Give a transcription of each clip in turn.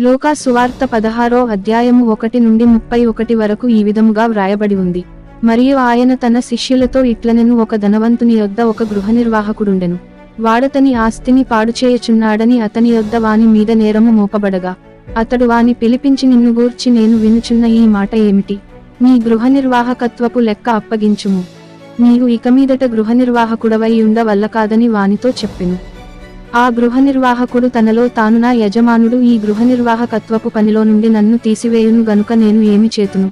లోకా సువార్త పదహారో అధ్యాయము ఒకటి నుండి ముప్పై ఒకటి వరకు ఈ విధముగా వ్రాయబడి ఉంది. మరియు ఆయన తన శిష్యులతో ఇట్లనెను ఒక ధనవంతుని యొద్ద ఒక గృహ నిర్వాహకుడుండెను వాడతని ఆస్తిని పాడుచేయచున్నాడని అతని యొద్ద వాని మీద నేరము మోపబడగా. అతడు వాని పిలిపించి నిన్ను గూర్చి నేను వినుచున్న ఈ మాట ఏమిటి? నీ గృహ నిర్వాహకత్వపు లెక్క అప్పగించుము. నీవు ఇక మీదట గృహ నిర్వాహకుడవై ఉండవల్ల కాదని వానితో చెప్పెను. ఆ గృహ నిర్వాహకుడు తనలో తాను నా యజమానుడు ఈ గృహ నిర్వాహకత్వపు పనిలో నుండి నన్ను తీసివేయును గనుక నేను ఏమి చేతును?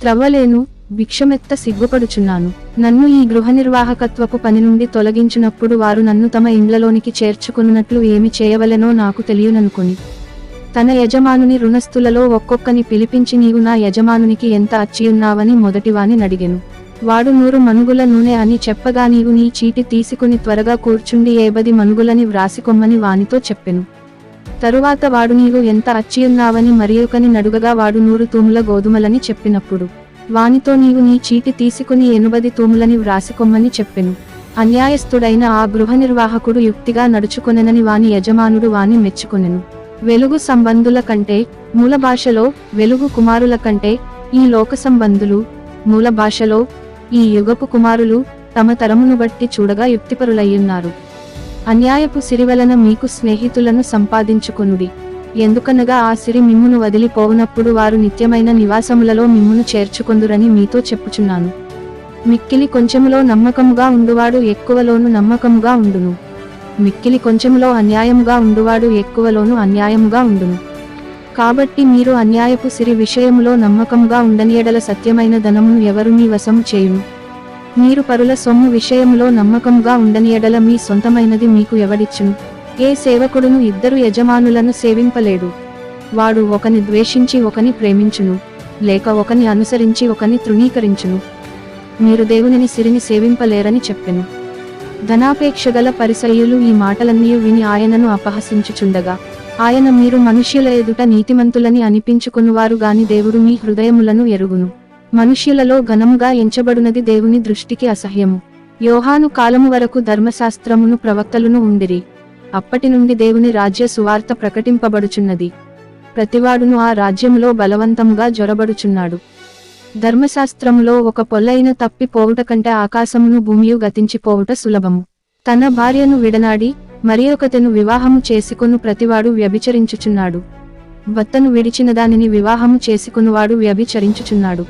త్రవ్వలేను భిక్షమెత్త సిగ్గుపడుచున్నాను. నన్ను ఈ గృహ నిర్వాహకత్వపు పని నుండి తొలగించినప్పుడు వారు నన్ను తమ ఇండ్లలోనికి చేర్చుకున్నట్లు ఏమి చేయవలెనో నాకు తెలియననుకుని. తన యజమానుని రుణస్థులలో ఒక్కొక్కని పిలిపించి నీవు నా యజమానునికి ఎంత అచ్చియున్నావని మొదటివాని నడిగెను. వాడు నూరు మనుగుల నూనె అని చెప్పగా నీవు నీ చీటి తీసుకుని త్వరగా కూర్చుండి ఏబది మనుగులని వ్రాసికొమ్మని వానితో చెప్పెను. తరువాత వాడు నీవు ఎంత అచ్చియున్నావని మరియుకని నడుగగా వాడు నూరు తూముల గోధుమలని చెప్పినప్పుడు వానితో నీవు నీ చీటి తీసుకుని ఎనుబది తూములని వ్రాసికొమ్మని చెప్పెను. అన్యాయస్థుడైన ఆ గృహ నిర్వాహకుడు యుక్తిగా నడుచుకొనెనని వాని యజమానుడు వాని మెచ్చుకొనెను. వెలుగు సంబంధుల కంటే మూల భాషలో వెలుగు కుమారుల కంటే ఈ లోక సంబంధులు మూల భాషలో ఈ యుగపు కుమారులు తమ తరమును బట్టి చూడగా యుక్తిపరులయ్యున్నారు. అన్యాయపు సిరి వలన మీకు స్నేహితులను సంపాదించుకొనుడి. ఎందుకనగా ఆ సిరి మిమ్మును వదిలిపోవునప్పుడు వారు నిత్యమైన నివాసములలో మిమ్మును చేర్చుకొందురని మీతో చెప్పుచున్నాను. మిక్కిలి కొంచెములో నమ్మకముగా ఉండువాడు ఎక్కువలోను నమ్మకముగా ఉండును. మిక్కిలి కొంచెములో అన్యాయముగా ఉండువాడు ఎక్కువలోను అన్యాయముగా ఉండును. కాబట్టి మీరు అన్యాయపు సిరి విషయములో నమ్మకంగా ఉండనియడల సత్యమైన ధనమును ఎవరు మీ వశము చేయును? మీరు పరుల సొమ్ము విషయములో నమ్మకంగా ఉండనియడల మీ సొంతమైనది మీకు ఎవడిచ్చును? ఏ సేవకుడును ఇద్దరు యజమానులను సేవింపలేడు. వాడు ఒకని ద్వేషించి ఒకని ప్రేమించును లేక ఒకని అనుసరించి ఒకని తృణీకరించును. మీరు దేవునిని సిరిని సేవింపలేరని చెప్పెను. ధనాపేక్షగల పరిసయులు ఈ మాటలన్నీ విని ఆయనను అపహసించుచుండగా ఆయన మీరు మనుష్యుల ఎదుట నీతిమంతులని అనిపించుకునివారు గాని దేవుడు మీ హృదయములను ఎరుగును. మనుష్యులలో ఘనముగా ఎంచబడునది దేవుని దృష్టికి అసహ్యము. యోహాను కాలము వరకు ధర్మశాస్త్రమును ప్రవక్తలను ఉండిరి. అప్పటి నుండి దేవుని రాజ్య సువార్త ప్రకటింపబడుచున్నది. ప్రతివాడును ఆ రాజ్యంలో బలవంతముగా జొరబడుచున్నాడు. ధర్మశాస్త్రంలో ఒక పొల్లైన తప్పి పోవుట కంటే ఆకాశమును భూమియు గతించిపోవుట సులభము. తన భార్యను విడనాడి మరియొకతెను వివాహము చేసుకును ప్రతివాడు వ్యభిచరించుచున్నాడు. భర్తను విడిచిన దానిని వివాహము చేసుకునివాడు వ్యభిచరించుచున్నాడు.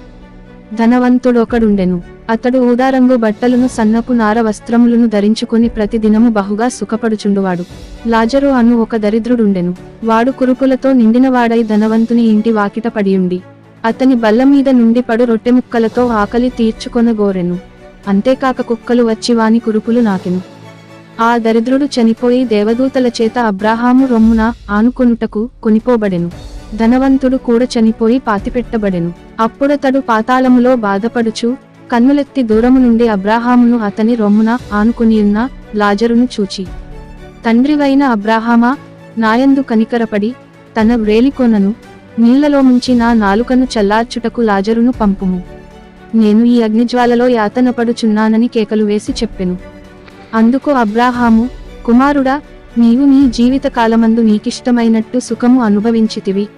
ధనవంతుడొకడుండెను. అతడు ఊదారంగు బట్టలను సన్నపు నార వస్త్రములను ధరించుకుని ప్రతిదినము బహుగా సుఖపడుచుండువాడు. లాజరు అను ఒక దరిద్రుడుండెను. వాడు కురుకులతో నిండినవాడై ధనవంతుని ఇంటి వాకిట పడియుండి. అతని బల్ల మీద నుండి పడు రొట్టె ముక్కలతో ఆకలి తీర్చుకొనగోరెను. అంతేకాక కుక్కలు వచ్చి వాని కురుపులు నాకెను. ఆ దరిద్రుడు చనిపోయి దేవదూతల చేత అబ్రాహాము రొమ్మున ఆనుకొనుటకు కొనిపోబడెను. ధనవంతుడు కూడా చనిపోయి పాతిపెట్టబడెను. అప్పుడతడు పాతాళములో బాధపడుచు కన్నులెత్తి దూరము నుండి అబ్రాహామును అతని రొమ్మున ఆనుకునియున్న లాజరును చూచి. తండ్రివైన అబ్రాహామా నాయందు కనికరపడి తన వ్రేలికొనను నీళ్ళలో ముంచి నా నాలుకను చల్లార్చుటకు లాజరును పంపుము. నేను ఈ అగ్నిజ్వాలలో యాతనపడుచున్నానని కేకలు వేసి చెప్పెను. అందుకు అబ్రాహాము కుమారుడా నీవు నీ జీవితకాలమందు నీకిష్టమైనట్టు సుఖము అనుభవించితివి.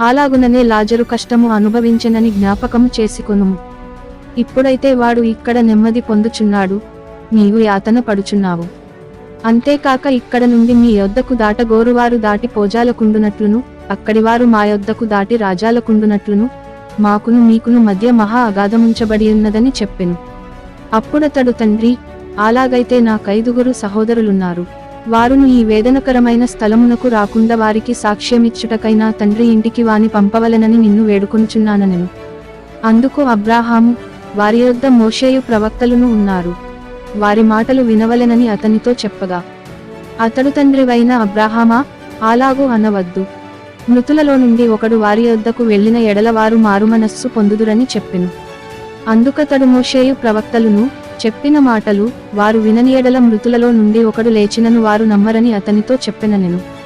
అలాగుననే లాజరు కష్టము అనుభవించనని జ్ఞాపకము చేసుకొనుము. ఇప్పుడైతే వాడు ఇక్కడ నెమ్మది పొందుచున్నాడు. నీవు యాతన పడుచున్నావు అంతేకాక ఇక్కడ నుండి మీ యొద్దకు దాటగోరువారు దాటి పోజాలకుండునట్లును అక్కడివారు మా యొద్దకు దాటి రాజాలకుండునట్లును మాకును మీకును మధ్య మహా అగాధముంచబడి ఉన్నదని చెప్పెను. అప్పుడతడు తండ్రి అలాగైతే నా కైదుగురు సహోదరులున్నారు. వారును ఈ వేదనకరమైన స్థలమునకు రాకుండా వారికి సాక్ష్యమిచ్చుటకైనా తండ్రి ఇంటికి వాని పంపవలనని నిన్ను వేడుకొనుచున్నానెను అందుకు అబ్రాహాము వారి యొద్ద మోషేయు ప్రవక్తలను ఉన్నారు. వారి మాటలు వినవలెనని అతనితో చెప్పగా అతడు తండ్రివైన అబ్రాహామా? అలాగూ అనవద్దు. మృతులలో నుండి ఒకడు వారి వద్దకు వెళ్ళిన ఎడల వారు మారుమనస్సు పొందుదురని చెప్పెను. అందుకతడు మోషేయు ప్రవక్తలును చెప్పిన మాటలు వారు వినని ఎడల మృతులలో నుండి ఒకడు లేచినను వారు నమ్మరని అతనితో చెప్పెననెను.